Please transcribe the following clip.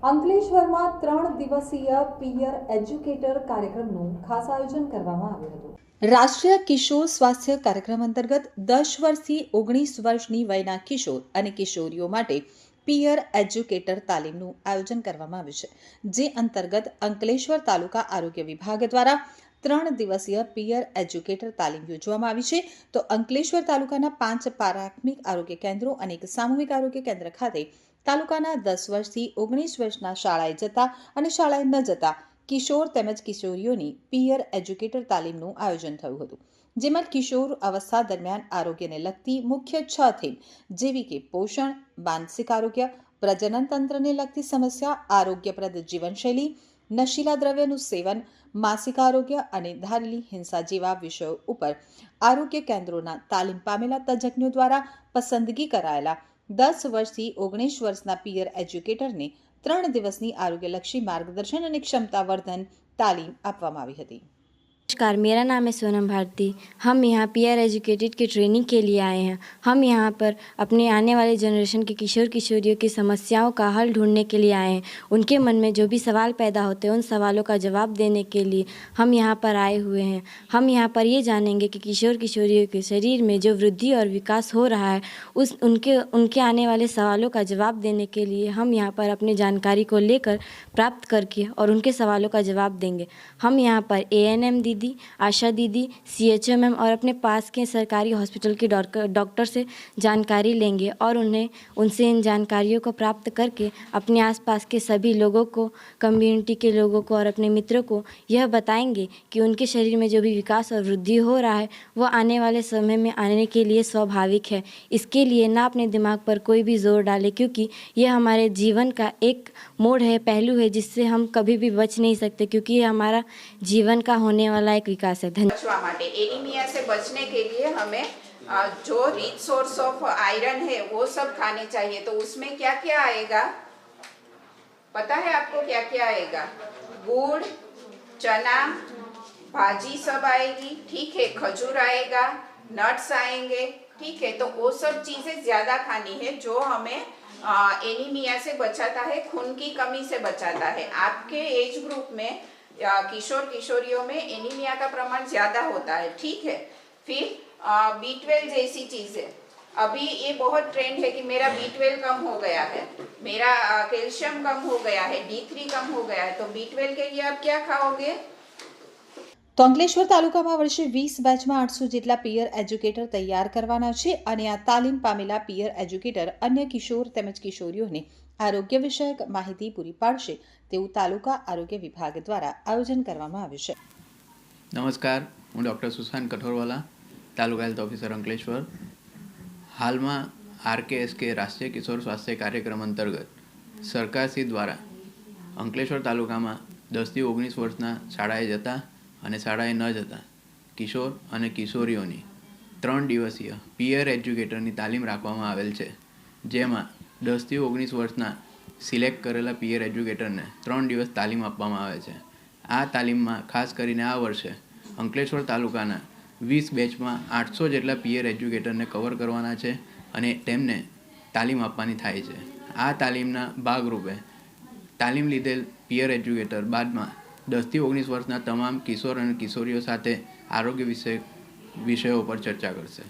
અંકલેશ્વરમાં ત્રણ દિવસીય પિયર એજ્યુકેટર કાર્યક્રમનું ખાસ આયોજન કરવામાં આવ્યું હતું. રાષ્ટ્રીય કિશોર સ્વાસ્થ્ય કાર્યક્રમ અંતર્ગત દસ વર્ષથી ઓગણીસ વર્ષની વયના કિશોર અને કિશોરીઓ માટે પિયર એજ્યુકેટર તાલીમનું આયોજન કરવામાં આવ્યું છે, જે અંતર્ગત અંકલેશ્વર તાલુકા આરોગ્ય વિભાગ દ્વારા ત્રણ દિવસીય પિયર એજ્યુકેટર તાલીમ યોજવામાં આવી છે. તો અંકલેશ્વર તાલુકાના પાંચ પ્રાથમિક આરોગ્ય કેન્દ્રો અને એક સામૂહિક આરોગ્ય કેન્દ્ર ખાતે તાલુકાના દસ વર્ષથી ઓગણીસ વર્ષના શાળાએ જતા અને શાળાએ ન જતા કિશોર તેમજ કિશોરીઓની પિયર એજ્યુકેટર તાલીમનું આયોજન થયું હતું, જેમાં કિશોર અવસ્થા દરમિયાન આરોગ્યને લગતી મુખ્ય છ થીમ જેવી કે પોષણ, માનસિક આરોગ્ય, પ્રજનન તંત્રને લગતી સમસ્યા, આરોગ્યપ્રદ જીવનશૈલી, નશીલા દ્રવ્યનું સેવન, માસિક આરોગ્ય અને ધારેલી હિંસા જેવા વિષયો ઉપર આરોગ્ય કેન્દ્રોના તાલીમ પામેલા તજજ્ઞો દ્વારા પસંદગી કરાયેલા દસ વર્ષથી ઓગણીસ વર્ષના પિયર એજ્યુકેટરને ત્રણ દિવસની આરોગ્યલક્ષી માર્ગદર્શન અને ક્ષમતાવર્ધન તાલીમ આપવામાં આવી હતી. नमस्कार, मेरा नाम है सोनम भारती। हम यहाँ पीआर एजुकेटेड की ट्रेनिंग के लिए आए हैं। हम यहाँ पर अपने आने वाले जनरेशन के किशोर किशोरियों की समस्याओं का हल ढूँढने के लिए आए हैं। उनके मन में जो भी सवाल पैदा होते हैं, उन सवालों का जवाब देने के लिए हम यहाँ पर आए हुए हैं। हम यहाँ पर ये जानेंगे कि किशोर किशोरियों के शरीर में जो वृद्धि और विकास हो रहा है, उस उनके उनके आने वाले सवालों का जवाब देने के लिए हम यहाँ पर अपनी जानकारी को लेकर प्राप्त करके और उनके सवालों का जवाब देंगे। हम यहाँ पर ए एन एम दीदी आशा दीदी सी एच एम एम और अपने पास के सरकारी हॉस्पिटल के डॉक्टर से जानकारी लेंगे और उन्हें, उनसे इन जानकारियों को प्राप्त करके अपने आसपास के सभी लोगों को कम्युनिटी के लोगों को और अपने मित्रों को यह बताएँगे कि उनके शरीर में जो भी विकास और वृद्धि हो रहा है, वो आने वाले समय में आने के लिए स्वाभाविक है। इसके लिए ना अपने दिमाग पर कोई भी ज़ोर डाले, क्योंकि यह हमारे जीवन का एक मोड़ है, पहलू है जिससे हम कभी भी बच नहीं सकते, क्योंकि ये हमारा जीवन का होने वाला एक विकास है। धन्यवाद माटे। एनीमिया से बचने के लिए हमें जो रिच सोर्स ऑफ़ आयरन है, वो सब खाने चाहिए। तो उसमें क्या क्या आएगा? पता है आपको क्या क्या आएगा? गुड़, चना, भाजी सब आएगी, ठीक है, खजूर आएगा नट्स आएँगे, ठीक है तो वो सब चीज़ें ज़्यादा खानी है, जो हमें एनीमिया से बचाता है, खून की कमी से बचाता है। आपके एज ग्रुप में किशोर किशोरियों में एनीमिया का प्रमाण ज़्यादा होता है, ठीक है? फिर बी ट्वेल्व जैसी है। अभी ये बहुत ट्रेंड है कि मेरा बी ट्वेल्व कम हो गया है, मेरा कैल्शियम कम हो गया है डी थ्री कम हो गया है तो बी ट्वेल्व के लिए आप क्या खाओगे? તો અંકલેશ્વર તાલુકામાં વર્ષે વીસ બેચમાં આઠસો જેટલા પિયર એજ્યુકેટર તૈયાર કરવાના છે અને આ તાલીમ પામેલા પિયર એજ્યુકેટર અન્ય કિશોર તેમજ કિશોરીઓને આરોગ્ય વિષયક માહિતી પૂરી પાડશે તેવું તાલુકા આરોગ્ય વિભાગ દ્વારા આયોજન કરવામાં આવ્યું છે. નમસ્કાર, હું doctor Sushant Kathorwala, taluka health officer Ankleshwar. હાલમાં આરકેએસકે રાષ્ટ્રીય કિશોર સ્વાસ્થ્ય કાર્યક્રમ અંતર્ગત સરકારશ્રી દ્વારા અંકલેશ્વર તાલુકામાં દસથી ઓગણીસ વર્ષના શાળાએ જતા અને શાળાએ ન જતા. કિશોર અને કિશોરીઓની ત્રણ દિવસીય પિયર એજ્યુકેટરની તાલીમ રાખવામાં આવેલ છે. જેમાં દસથી ઓગણીસ વર્ષના સિલેક્ટ કરેલા પિયર એજ્યુકેટરને ત્રણ દિવસ તાલીમ આપવામાં આવે છે. આ તાલીમમાં ખાસ કરીને આ વર્ષે અંકલેશ્વર તાલુકાના વીસ બેચમાં આઠસો જેટલા પિયર એજ્યુકેટરને કવર કરવાના છે અને તેમને તાલીમ આપવાની થાય છે. આ તાલીમના ભાગરૂપે તાલીમ લીધેલ પિયર એજ્યુકેટર બાદમાં દસથી ઓગણીસ વર્ષના તમામ કિશોર અને કિશોરીઓ સાથે આરોગ્ય વિષય વિષયો પર ચર્ચા કરશે.